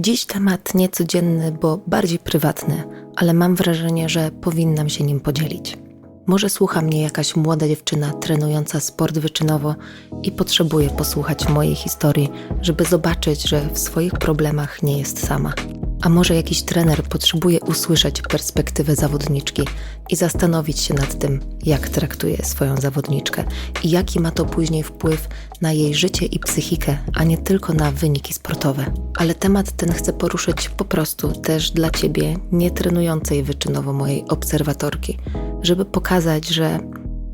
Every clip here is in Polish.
Dziś temat niecodzienny, bo bardziej prywatny, ale mam wrażenie, że powinnam się nim podzielić. Może słucha mnie jakaś młoda dziewczyna trenująca sport wyczynowo i potrzebuje posłuchać mojej historii, żeby zobaczyć, że w swoich problemach nie jest sama. A może jakiś trener potrzebuje usłyszeć perspektywę zawodniczki i zastanowić się nad tym, jak traktuje swoją zawodniczkę i jaki ma to później wpływ na jej życie i psychikę, a nie tylko na wyniki sportowe. Ale temat ten chcę poruszyć po prostu też dla ciebie, nie trenującej wyczynowo mojej obserwatorki, żeby pokazać, że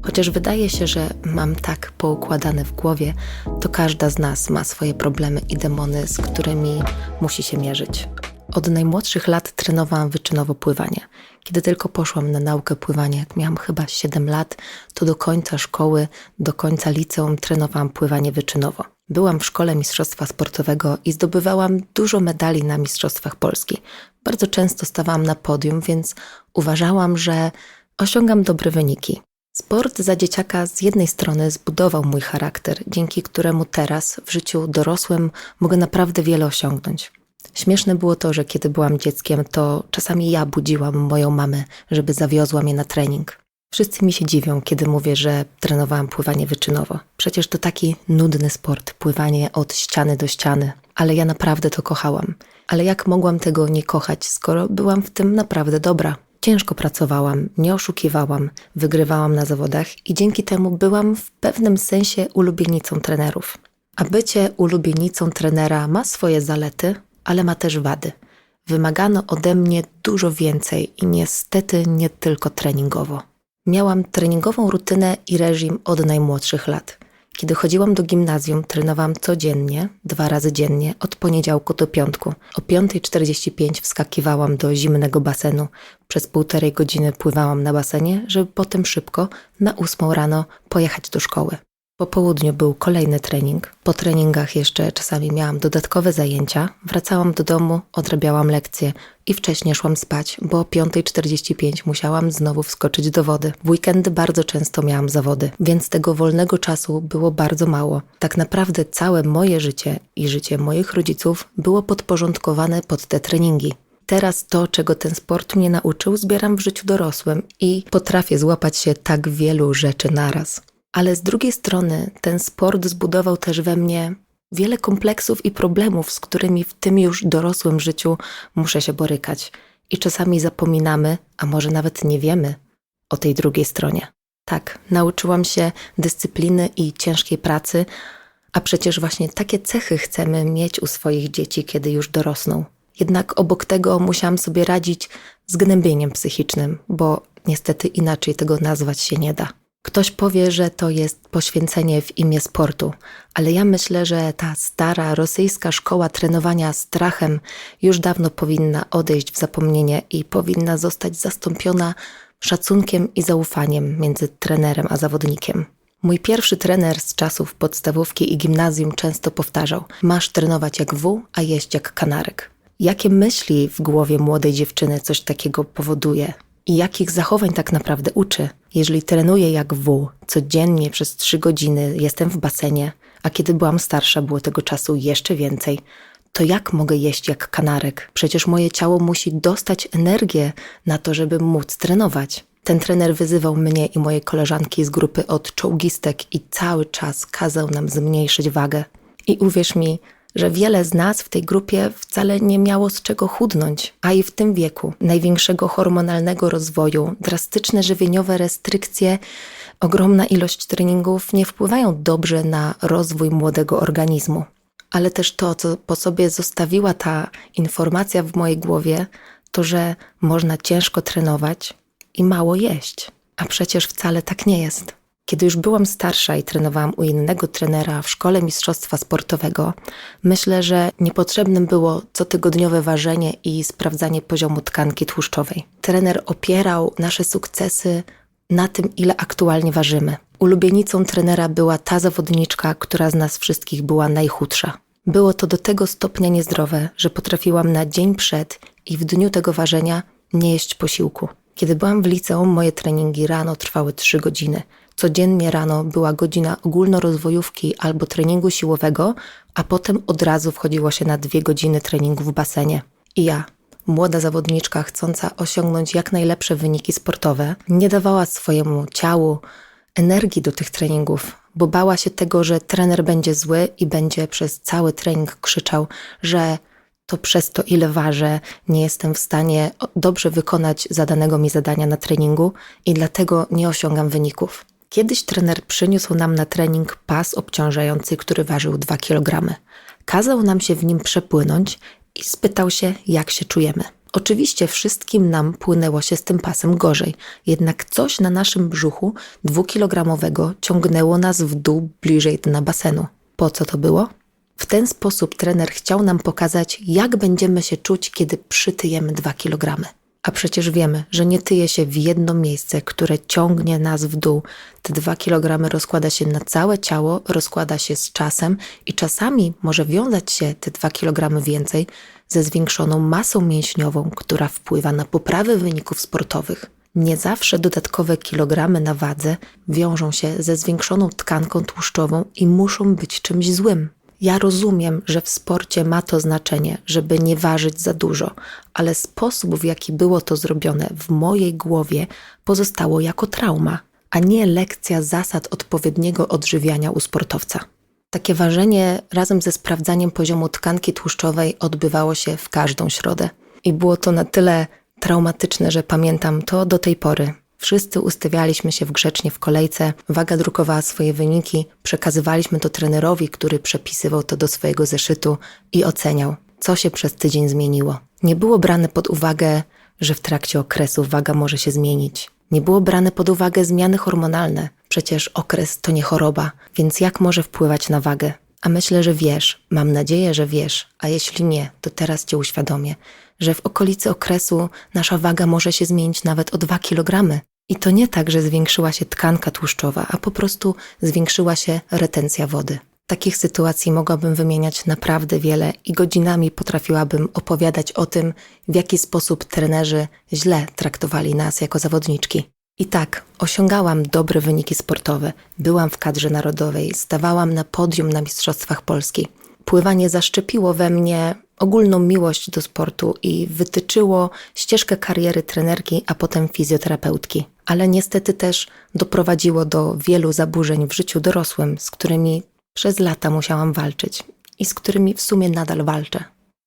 Chociaż wydaje się, że mam tak poukładane w głowie, to każda z nas ma swoje problemy i demony, z którymi musi się mierzyć. Od najmłodszych lat trenowałam wyczynowo pływanie. Kiedy tylko poszłam na naukę pływania, jak miałam chyba 7 lat, to do końca szkoły, do końca liceum trenowałam pływanie wyczynowo. Byłam w szkole mistrzostwa sportowego i zdobywałam dużo medali na mistrzostwach Polski. Bardzo często stawałam na podium, więc uważałam, że osiągam dobre wyniki. Sport za dzieciaka z jednej strony zbudował mój charakter, dzięki któremu teraz w życiu dorosłym mogę naprawdę wiele osiągnąć. Śmieszne było to, że kiedy byłam dzieckiem, to czasami ja budziłam moją mamę, żeby zawiozła mnie na trening. Wszyscy mi się dziwią, kiedy mówię, że trenowałam pływanie wyczynowo. Przecież to taki nudny sport, pływanie od ściany do ściany, ale ja naprawdę to kochałam. Ale jak mogłam tego nie kochać, skoro byłam w tym naprawdę dobra? Ciężko pracowałam, nie oszukiwałam, wygrywałam na zawodach i dzięki temu byłam w pewnym sensie ulubienicą trenerów. A bycie ulubienicą trenera ma swoje zalety, ale ma też wady. Wymagano ode mnie dużo więcej i niestety nie tylko treningowo. Miałam treningową rutynę i reżim od najmłodszych lat. Kiedy chodziłam do gimnazjum, trenowałam codziennie, dwa razy dziennie, od poniedziałku do piątku. O 5.45 wskakiwałam do zimnego basenu. Przez półtorej godziny pływałam na basenie, żeby potem szybko, na ósmą rano, pojechać do szkoły. Po południu był kolejny trening. Po treningach jeszcze czasami miałam dodatkowe zajęcia. Wracałam do domu, odrabiałam lekcje i wcześniej szłam spać, bo o 5.45 musiałam znowu wskoczyć do wody. W weekendy bardzo często miałam zawody, więc tego wolnego czasu było bardzo mało. Tak naprawdę całe moje życie i życie moich rodziców było podporządkowane pod te treningi. Teraz to, czego ten sport mnie nauczył, zbieram w życiu dorosłym i potrafię złapać się tak wielu rzeczy naraz ale z drugiej strony ten sport zbudował też we mnie wiele kompleksów i problemów, z którymi w tym już dorosłym życiu muszę się borykać. I czasami zapominamy, a może nawet nie wiemy o tej drugiej stronie. Tak, nauczyłam się dyscypliny i ciężkiej pracy, a przecież właśnie takie cechy chcemy mieć u swoich dzieci, kiedy już dorosną. Jednak obok tego musiałam sobie radzić z gnębieniem psychicznym, bo niestety inaczej tego nazwać się nie da. Ktoś powie, że to jest poświęcenie w imię sportu, ale ja myślę, że ta stara rosyjska szkoła trenowania strachem już dawno powinna odejść w zapomnienie i powinna zostać zastąpiona szacunkiem i zaufaniem między trenerem a zawodnikiem. Mój pierwszy trener z czasów podstawówki i gimnazjum często powtarzał: Masz trenować jak wół, a jeść jak kanarek. Jakie myśli w głowie młodej dziewczyny coś takiego powoduje? i jakich zachowań tak naprawdę uczy. Jeżeli trenuję jak wół, codziennie przez trzy godziny jestem w basenie, a kiedy byłam starsza było tego czasu jeszcze więcej, to jak mogę jeść jak kanarek? Przecież moje ciało musi dostać energię na to, żeby móc trenować. Ten trener wyzywał mnie i moje koleżanki z grupy od czołgistek i cały czas kazał nam zmniejszyć wagę. I uwierz mi, że wiele z nas w tej grupie wcale nie miało z czego chudnąć, a i w tym wieku największego hormonalnego rozwoju, drastyczne żywieniowe restrykcje, ogromna ilość treningów nie wpływają dobrze na rozwój młodego organizmu. Ale też to, co po sobie zostawiła ta informacja w mojej głowie, to że można ciężko trenować i mało jeść. A przecież wcale tak nie jest. Kiedy już byłam starsza i trenowałam u innego trenera w szkole mistrzostwa sportowego, myślę, że niepotrzebnym było cotygodniowe ważenie i sprawdzanie poziomu tkanki tłuszczowej. Trener opierał nasze sukcesy na tym, ile aktualnie ważymy. Ulubienicą trenera była ta zawodniczka, która z nas wszystkich była najchudsza. Było to do tego stopnia niezdrowe, że potrafiłam na dzień przed i w dniu tego ważenia nie jeść posiłku. Kiedy byłam w liceum, moje treningi rano trwały 3 godziny. Codziennie rano była godzina ogólnorozwojówki albo treningu siłowego, a potem od razu wchodziło się na dwie godziny treningu w basenie. I ja, młoda zawodniczka chcąca osiągnąć jak najlepsze wyniki sportowe, nie dawała swojemu ciału energii do tych treningów, bo bała się tego, że trener będzie zły i będzie przez cały trening krzyczał, że to przez to, ile ważę, nie jestem w stanie dobrze wykonać zadanego mi zadania na treningu i dlatego nie osiągam wyników. Kiedyś trener przyniósł nam na trening pas obciążający, który ważył 2 kg. Kazał nam się w nim przepłynąć i spytał się, jak się czujemy. Oczywiście wszystkim nam płynęło się z tym pasem gorzej, jednak coś na naszym brzuchu dwukilogramowego ciągnęło nas w dół bliżej dna basenu. Po co to było? W ten sposób trener chciał nam pokazać, jak będziemy się czuć, kiedy przytyjemy 2 kg. A przecież wiemy, że nie tyje się w jedno miejsce, które ciągnie nas w dół. Te 2 kg rozkłada się na całe ciało, rozkłada się z czasem i czasami może wiązać się te 2 kg więcej ze zwiększoną masą mięśniową, która wpływa na poprawę wyników sportowych. Nie zawsze dodatkowe kilogramy na wadze wiążą się ze zwiększoną tkanką tłuszczową i muszą być czymś złym. Ja rozumiem, że w sporcie ma to znaczenie, żeby nie ważyć za dużo, ale sposób, w jaki było to zrobione w mojej głowie, pozostało jako trauma, a nie lekcja zasad odpowiedniego odżywiania u sportowca. Takie ważenie razem ze sprawdzaniem poziomu tkanki tłuszczowej odbywało się w każdą środę. I było to na tyle traumatyczne, że pamiętam to do tej pory. Wszyscy ustawialiśmy się wgrzecznie w kolejce, waga drukowała swoje wyniki, przekazywaliśmy to trenerowi, który przepisywał to do swojego zeszytu i oceniał, co się przez tydzień zmieniło. Nie było brane pod uwagę, że w trakcie okresu waga może się zmienić. Nie było brane pod uwagę zmiany hormonalne. Przecież okres to nie choroba, więc jak może wpływać na wagę? A myślę, że wiesz, mam nadzieję, że wiesz, a jeśli nie, to teraz cię uświadomię, że w okolicy okresu nasza waga może się zmienić nawet o 2 kg. I to nie tak, że zwiększyła się tkanka tłuszczowa, a po prostu zwiększyła się retencja wody. Takich sytuacji mogłabym wymieniać naprawdę wiele i godzinami potrafiłabym opowiadać o tym, w jaki sposób trenerzy źle traktowali nas jako zawodniczki. I tak, osiągałam dobre wyniki sportowe, byłam w kadrze narodowej, stawałam na podium na Mistrzostwach Polski. Pływanie zaszczepiło we mnie ogólną miłość do sportu i wytyczyło ścieżkę kariery trenerki, a potem fizjoterapeutki. Ale niestety też doprowadziło do wielu zaburzeń w życiu dorosłym, z którymi przez lata musiałam walczyć i z którymi w sumie nadal walczę.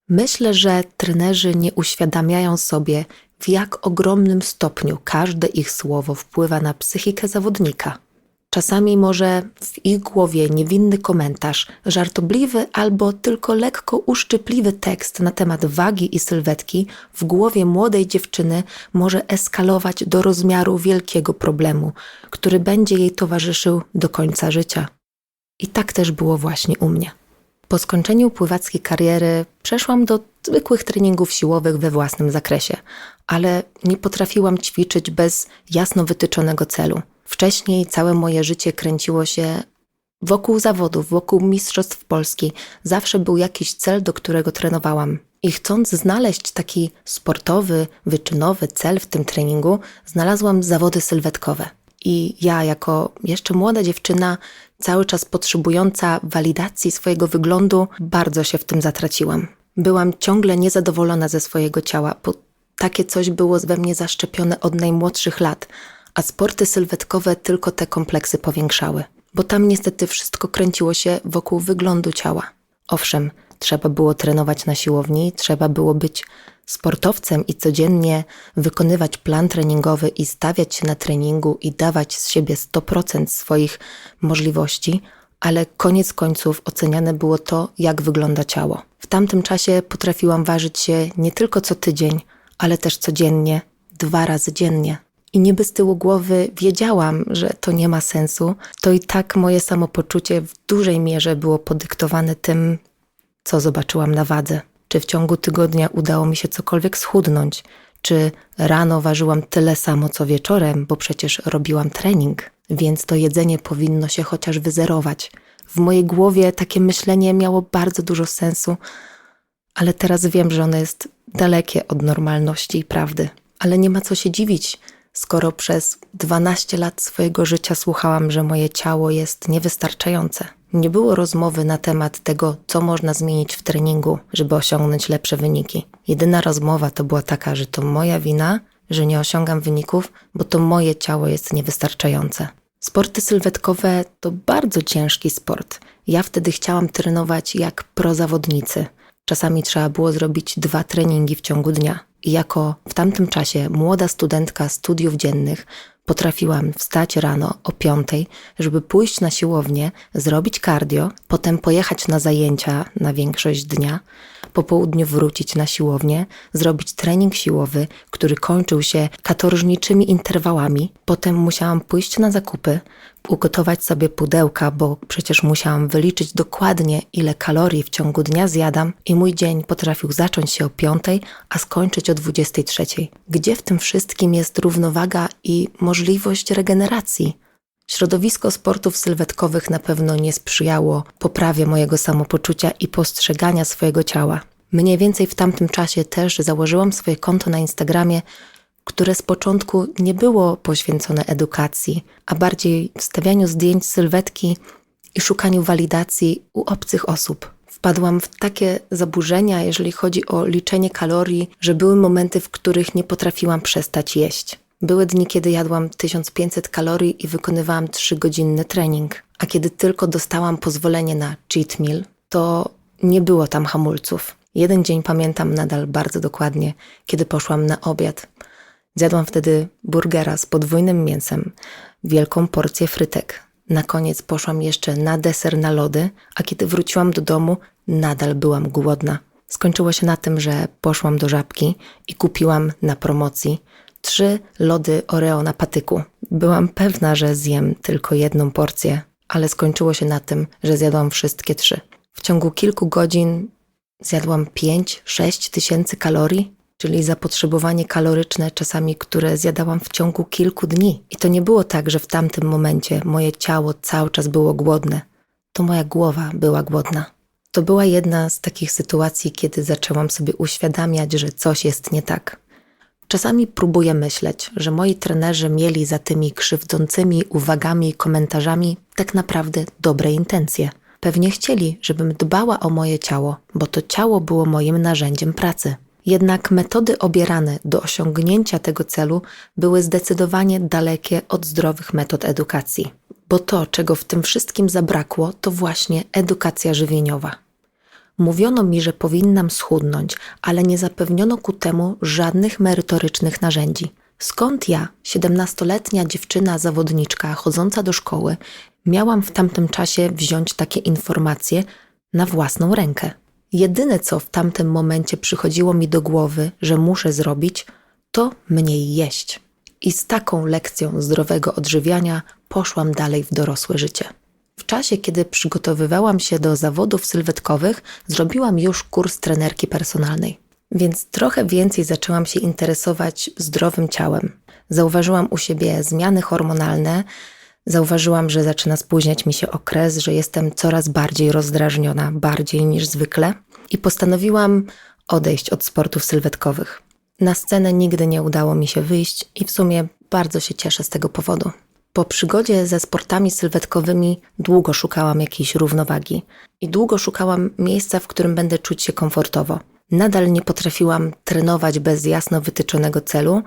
Myślę, że trenerzy nie uświadamiają sobie, w jak ogromnym stopniu każde ich słowo wpływa na psychikę zawodnika. Czasami może w ich głowie niewinny komentarz, żartobliwy albo tylko lekko uszczypliwy tekst na temat wagi i sylwetki w głowie młodej dziewczyny może eskalować do rozmiaru wielkiego problemu, który będzie jej towarzyszył do końca życia. I tak też było właśnie u mnie. Po skończeniu pływackiej kariery przeszłam do zwykłych treningów siłowych we własnym zakresie, ale nie potrafiłam ćwiczyć bez jasno wytyczonego celu. Wcześniej całe moje życie kręciło się wokół zawodów, wokół Mistrzostw Polski. Zawsze był jakiś cel, do którego trenowałam. I chcąc znaleźć taki sportowy, wyczynowy cel w tym treningu, znalazłam zawody sylwetkowe. I ja, jako jeszcze młoda dziewczyna, cały czas potrzebująca walidacji swojego wyglądu, bardzo się w tym zatraciłam. Byłam ciągle niezadowolona ze swojego ciała, bo takie coś było we mnie zaszczepione od najmłodszych lat, a sporty sylwetkowe tylko te kompleksy powiększały. Bo tam niestety wszystko kręciło się wokół wyglądu ciała. Owszem, trzeba było trenować na siłowni, trzeba było być sportowcem i codziennie wykonywać plan treningowy i stawiać się na treningu i dawać z siebie 100% swoich możliwości, ale koniec końców oceniane było to, jak wygląda ciało. W tamtym czasie potrafiłam ważyć się nie tylko co tydzień, ale też codziennie, dwa razy dziennie. I niby z tyłu głowy wiedziałam, że to nie ma sensu, to i tak moje samopoczucie w dużej mierze było podyktowane tym, co zobaczyłam na wadze. Czy w ciągu tygodnia udało mi się cokolwiek schudnąć? Czy rano ważyłam tyle samo co wieczorem, bo przecież robiłam trening, więc to jedzenie powinno się chociaż wyzerować. W mojej głowie takie myślenie miało bardzo dużo sensu, ale teraz wiem, że ono jest dalekie od normalności i prawdy. Ale nie ma co się dziwić, skoro przez 12 lat swojego życia słuchałam, że moje ciało jest niewystarczające? Nie było rozmowy na temat tego, co można zmienić w treningu, żeby osiągnąć lepsze wyniki. Jedyna rozmowa to była taka, że to moja wina, że nie osiągam wyników, bo to moje ciało jest niewystarczające. Sporty sylwetkowe to bardzo ciężki sport. Ja wtedy chciałam trenować jak prozawodnicy. Czasami trzeba było zrobić dwa treningi w ciągu dnia. I jako w tamtym czasie młoda studentka studiów dziennych potrafiłam wstać rano o piątej, żeby pójść na siłownię, zrobić cardio, potem pojechać na zajęcia na większość dnia, po południu wrócić na siłownię, zrobić trening siłowy, który kończył się katorżniczymi interwałami, potem musiałam pójść na zakupy, ugotować sobie pudełka, bo przecież musiałam wyliczyć dokładnie, ile kalorii w ciągu dnia zjadam i mój dzień potrafił zacząć się o piątej, a skończyć o 23. Gdzie w tym wszystkim jest równowaga i możliwość regeneracji? Środowisko sportów sylwetkowych na pewno nie sprzyjało poprawie mojego samopoczucia i postrzegania swojego ciała. Mniej więcej w tamtym czasie też założyłam swoje konto na Instagramie, które z początku nie było poświęcone edukacji, a bardziej wstawianiu zdjęć sylwetki i szukaniu walidacji u obcych osób. Wpadłam w takie zaburzenia, jeżeli chodzi o liczenie kalorii, że były momenty, w których nie potrafiłam przestać jeść. Były dni, kiedy jadłam 1500 kalorii i wykonywałam 3-godzinny trening, a kiedy tylko dostałam pozwolenie na cheat meal, to nie było tam hamulców. Jeden dzień pamiętam nadal bardzo dokładnie, kiedy poszłam na obiad. Zjadłam wtedy burgera z podwójnym mięsem, wielką porcję frytek. Na koniec poszłam jeszcze na deser na lody, a kiedy wróciłam do domu, nadal byłam głodna. Skończyło się na tym, że poszłam do żabki i kupiłam na promocji trzy lody Oreo na patyku. Byłam pewna, że zjem tylko jedną porcję, ale skończyło się na tym, że zjadłam wszystkie trzy. W ciągu kilku godzin zjadłam 5-6 tysięcy kalorii, czyli zapotrzebowanie kaloryczne czasami, które zjadałam w ciągu kilku dni. I to nie było tak, że w tamtym momencie moje ciało cały czas było głodne. To moja głowa była głodna. To była jedna z takich sytuacji, kiedy zaczęłam sobie uświadamiać, że coś jest nie tak. Czasami próbuję myśleć, że moi trenerzy mieli za tymi krzywdzącymi uwagami i komentarzami tak naprawdę dobre intencje. Pewnie chcieli, żebym dbała o moje ciało, bo to ciało było moim narzędziem pracy. Jednak metody obierane do osiągnięcia tego celu były zdecydowanie dalekie od zdrowych metod edukacji. Bo to, czego w tym wszystkim zabrakło, to właśnie edukacja żywieniowa. Mówiono mi, że powinnam schudnąć, ale nie zapewniono ku temu żadnych merytorycznych narzędzi. Skąd ja, siedemnastoletnia dziewczyna zawodniczka chodząca do szkoły, miałam w tamtym czasie wziąć takie informacje na własną rękę? Jedyne, co w tamtym momencie przychodziło mi do głowy, że muszę zrobić, to mniej jeść. I z taką lekcją zdrowego odżywiania poszłam dalej w dorosłe życie. W czasie, kiedy przygotowywałam się do zawodów sylwetkowych, zrobiłam już kurs trenerki personalnej. Więc trochę więcej zaczęłam się interesować zdrowym ciałem. Zauważyłam u siebie zmiany hormonalne, zauważyłam, że zaczyna spóźniać mi się okres, że jestem coraz bardziej rozdrażniona, bardziej niż zwykle, i postanowiłam odejść od sportów sylwetkowych. Na scenę nigdy nie udało mi się wyjść i w sumie bardzo się cieszę z tego powodu. Po przygodzie ze sportami sylwetkowymi długo szukałam jakiejś równowagi i długo szukałam miejsca, w którym będę czuć się komfortowo. Nadal nie potrafiłam trenować bez jasno wytyczonego celu,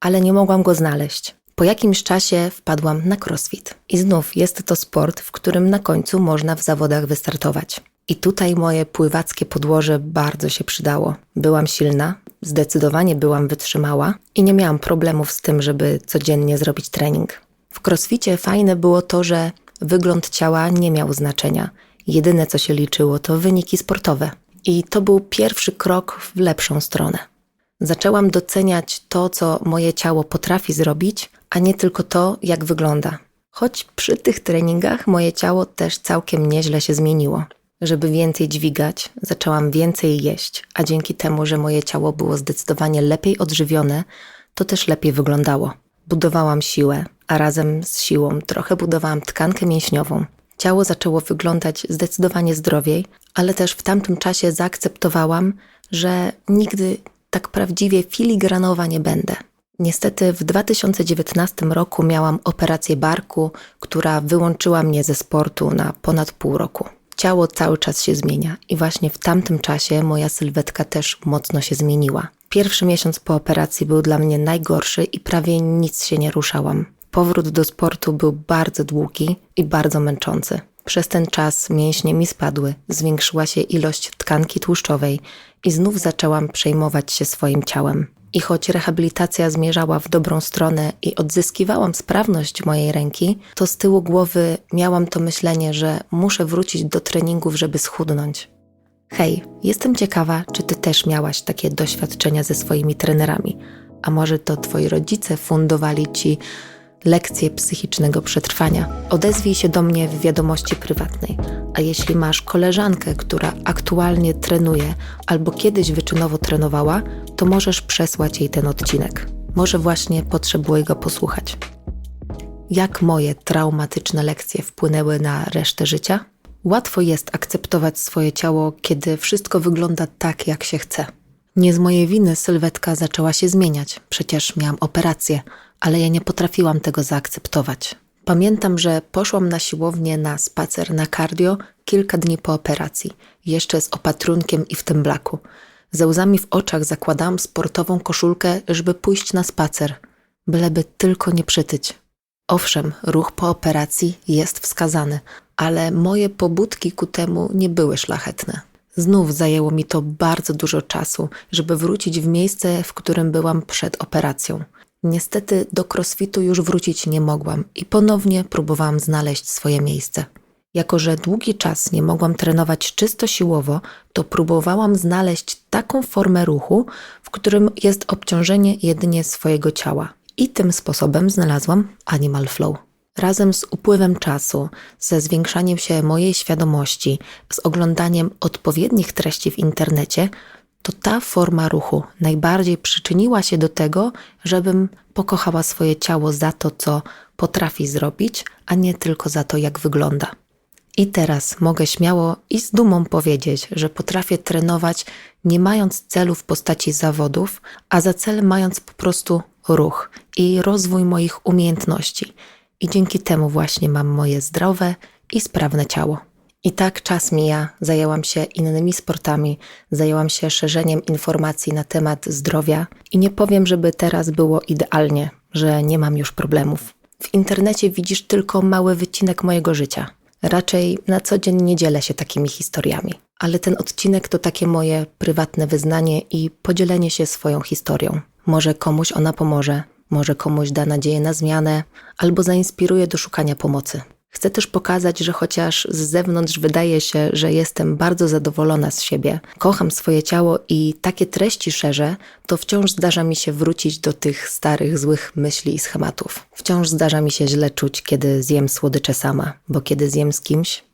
ale nie mogłam go znaleźć. Po jakimś czasie wpadłam na crossfit. I znów jest to sport, w którym na końcu można w zawodach wystartować. I tutaj moje pływackie podłoże bardzo się przydało. Byłam silna, zdecydowanie byłam wytrzymała i nie miałam problemów z tym, żeby codziennie zrobić trening. W crossficie fajne było to, że wygląd ciała nie miał znaczenia. Jedyne co się liczyło to wyniki sportowe. I to był pierwszy krok w lepszą stronę. Zaczęłam doceniać to, co moje ciało potrafi zrobić, a nie tylko to, jak wygląda. Choć przy tych treningach moje ciało też całkiem nieźle się zmieniło. Żeby więcej dźwigać, zaczęłam więcej jeść, a dzięki temu, że moje ciało było zdecydowanie lepiej odżywione, to też lepiej wyglądało. Budowałam siłę, a razem z siłą trochę budowałam tkankę mięśniową. Ciało zaczęło wyglądać zdecydowanie zdrowiej, ale też w tamtym czasie zaakceptowałam, że nigdy tak prawdziwie filigranowa nie będę. Niestety w 2019 roku miałam operację barku, która wyłączyła mnie ze sportu na ponad pół roku. Ciało cały czas się zmienia i właśnie w tamtym czasie moja sylwetka też mocno się zmieniła. Pierwszy miesiąc po operacji był dla mnie najgorszy i prawie nic się nie ruszałam. Powrót do sportu był bardzo długi i bardzo męczący. Przez ten czas mięśnie mi spadły, zwiększyła się ilość tkanki tłuszczowej i znów zaczęłam przejmować się swoim ciałem. I choć rehabilitacja zmierzała w dobrą stronę i odzyskiwałam sprawność mojej ręki, to z tyłu głowy miałam to myślenie, że muszę wrócić do treningów, żeby schudnąć. Hej, jestem ciekawa, czy ty też miałaś takie doświadczenia ze swoimi trenerami. A może to twoi rodzice fundowali ci lekcje psychicznego przetrwania. Odezwij się do mnie w wiadomości prywatnej. A jeśli masz koleżankę, która aktualnie trenuje albo kiedyś wyczynowo trenowała, to możesz przesłać jej ten odcinek. Może właśnie potrzebuje go posłuchać. Jak moje traumatyczne lekcje wpłynęły na resztę życia? Łatwo jest akceptować swoje ciało, kiedy wszystko wygląda tak, jak się chce. Nie z mojej winy sylwetka zaczęła się zmieniać, przecież miałam operację, ale ja nie potrafiłam tego zaakceptować. Pamiętam, że poszłam na siłownię na spacer na cardio kilka dni po operacji, jeszcze z opatrunkiem i w tym blaku. Ze łzami w oczach zakładałam sportową koszulkę, żeby pójść na spacer, byleby tylko nie przytyć. Owszem, ruch po operacji jest wskazany, ale moje pobudki ku temu nie były szlachetne. Znów zajęło mi to bardzo dużo czasu, żeby wrócić w miejsce, w którym byłam przed operacją. Niestety do crossfitu już wrócić nie mogłam i ponownie próbowałam znaleźć swoje miejsce. Jako, że długi czas nie mogłam trenować czysto siłowo, to próbowałam znaleźć taką formę ruchu, w którym jest obciążenie jedynie swojego ciała. I tym sposobem znalazłam Animal Flow. Razem z upływem czasu, ze zwiększaniem się mojej świadomości, z oglądaniem odpowiednich treści w internecie, to ta forma ruchu najbardziej przyczyniła się do tego, żebym pokochała swoje ciało za to, co potrafi zrobić, a nie tylko za to, jak wygląda. I teraz mogę śmiało i z dumą powiedzieć, że potrafię trenować nie mając celu w postaci zawodów, a za cel mając po prostu ruch i rozwój moich umiejętności. I dzięki temu właśnie mam moje zdrowe i sprawne ciało. I tak czas mija, zajęłam się innymi sportami, zajęłam się szerzeniem informacji na temat zdrowia i nie powiem, żeby teraz było idealnie, że nie mam już problemów. W internecie widzisz tylko mały wycinek mojego życia. Raczej na co dzień nie dzielę się takimi historiami, ale ten odcinek to takie moje prywatne wyznanie i podzielenie się swoją historią. Może komuś ona pomoże, może komuś da nadzieję na zmianę albo zainspiruje do szukania pomocy. Chcę też pokazać, że chociaż z zewnątrz wydaje się, że jestem bardzo zadowolona z siebie, kocham swoje ciało i takie treści szerzę, to wciąż zdarza mi się wrócić do tych starych, złych myśli i schematów. Wciąż zdarza mi się źle czuć, kiedy zjem słodycze sama, bo kiedy zjem z kimś,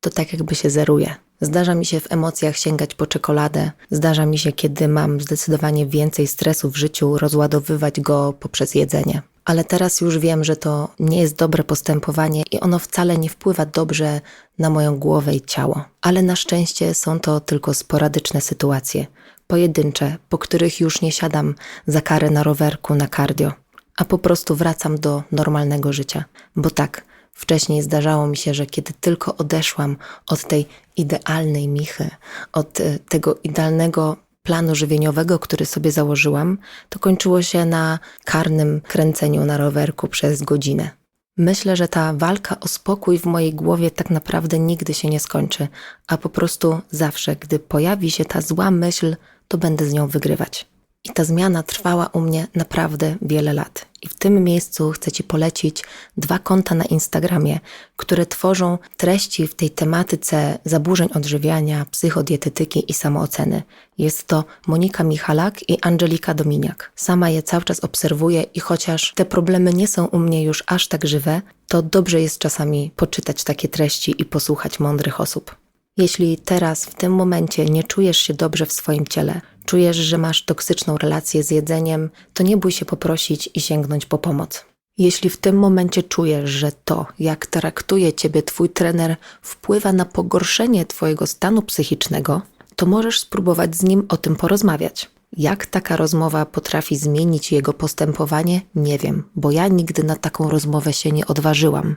to tak jakby się zeruje. Zdarza mi się w emocjach sięgać po czekoladę, zdarza mi się, kiedy mam zdecydowanie więcej stresu w życiu, rozładowywać go poprzez jedzenie ale teraz już wiem, że to nie jest dobre postępowanie i ono wcale nie wpływa dobrze na moją głowę i ciało. Ale na szczęście są to tylko sporadyczne sytuacje, pojedyncze, po których już nie siadam za karę na rowerku, na cardio, a po prostu wracam do normalnego życia. Bo tak, wcześniej zdarzało mi się, że kiedy tylko odeszłam od tej idealnej michy, od e, tego idealnego planu żywieniowego, który sobie założyłam, to kończyło się na karnym kręceniu na rowerku przez godzinę. Myślę, że ta walka o spokój w mojej głowie tak naprawdę nigdy się nie skończy, a po prostu zawsze, gdy pojawi się ta zła myśl, to będę z nią wygrywać. I ta zmiana trwała u mnie naprawdę wiele lat. I w tym miejscu chcę Ci polecić dwa konta na Instagramie, które tworzą treści w tej tematyce zaburzeń odżywiania, psychodietetyki i samooceny. Jest to Monika Michalak i Angelika Dominiak. Sama je cały czas obserwuję i chociaż te problemy nie są u mnie już aż tak żywe, to dobrze jest czasami poczytać takie treści i posłuchać mądrych osób. Jeśli teraz, w tym momencie nie czujesz się dobrze w swoim ciele, czujesz, że masz toksyczną relację z jedzeniem, to nie bój się poprosić i sięgnąć po pomoc. Jeśli w tym momencie czujesz, że to, jak traktuje ciebie twój trener, wpływa na pogorszenie twojego stanu psychicznego, to możesz spróbować z nim o tym porozmawiać. Jak taka rozmowa potrafi zmienić jego postępowanie, nie wiem, bo ja nigdy na taką rozmowę się nie odważyłam.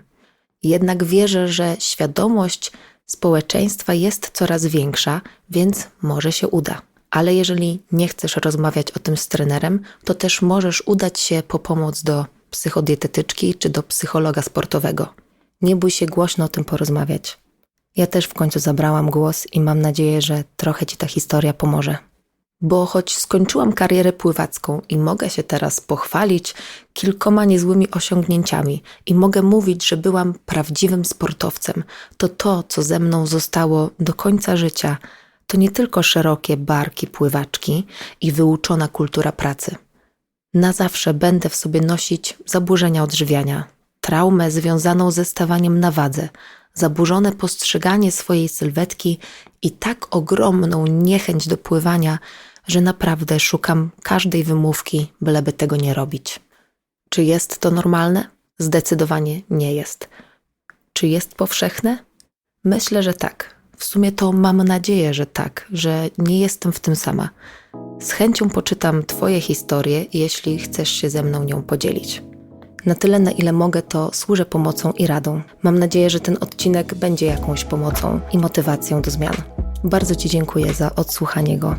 Jednak wierzę, że świadomość społeczeństwa jest coraz większa, więc może się uda. Ale jeżeli nie chcesz rozmawiać o tym z trenerem, to też możesz udać się po pomoc do psychodietetyczki czy do psychologa sportowego. Nie bój się głośno o tym porozmawiać. Ja też w końcu zabrałam głos i mam nadzieję, że trochę ci ta historia pomoże. Bo choć skończyłam karierę pływacką i mogę się teraz pochwalić kilkoma niezłymi osiągnięciami i mogę mówić, że byłam prawdziwym sportowcem, to to, co ze mną zostało do końca życia, to nie tylko szerokie barki pływaczki i wyuczona kultura pracy. Na zawsze będę w sobie nosić zaburzenia odżywiania, traumę związaną ze stawaniem na wadze, zaburzone postrzeganie swojej sylwetki i tak ogromną niechęć do pływania, że naprawdę szukam każdej wymówki, byleby tego nie robić. Czy jest to normalne? Zdecydowanie nie jest. Czy jest powszechne? Myślę, że tak. W sumie to mam nadzieję, że tak, że nie jestem w tym sama. Z chęcią poczytam Twoje historie, jeśli chcesz się ze mną nią podzielić. Na tyle, na ile mogę, to służę pomocą i radą. Mam nadzieję, że ten odcinek będzie jakąś pomocą i motywacją do zmian. Bardzo Ci dziękuję za odsłuchanie go.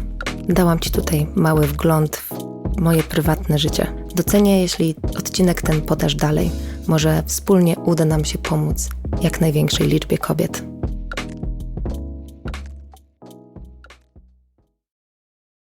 Dałam Ci tutaj mały wgląd w moje prywatne życie. Docenię, jeśli odcinek ten podasz dalej. Może wspólnie uda nam się pomóc jak największej liczbie kobiet.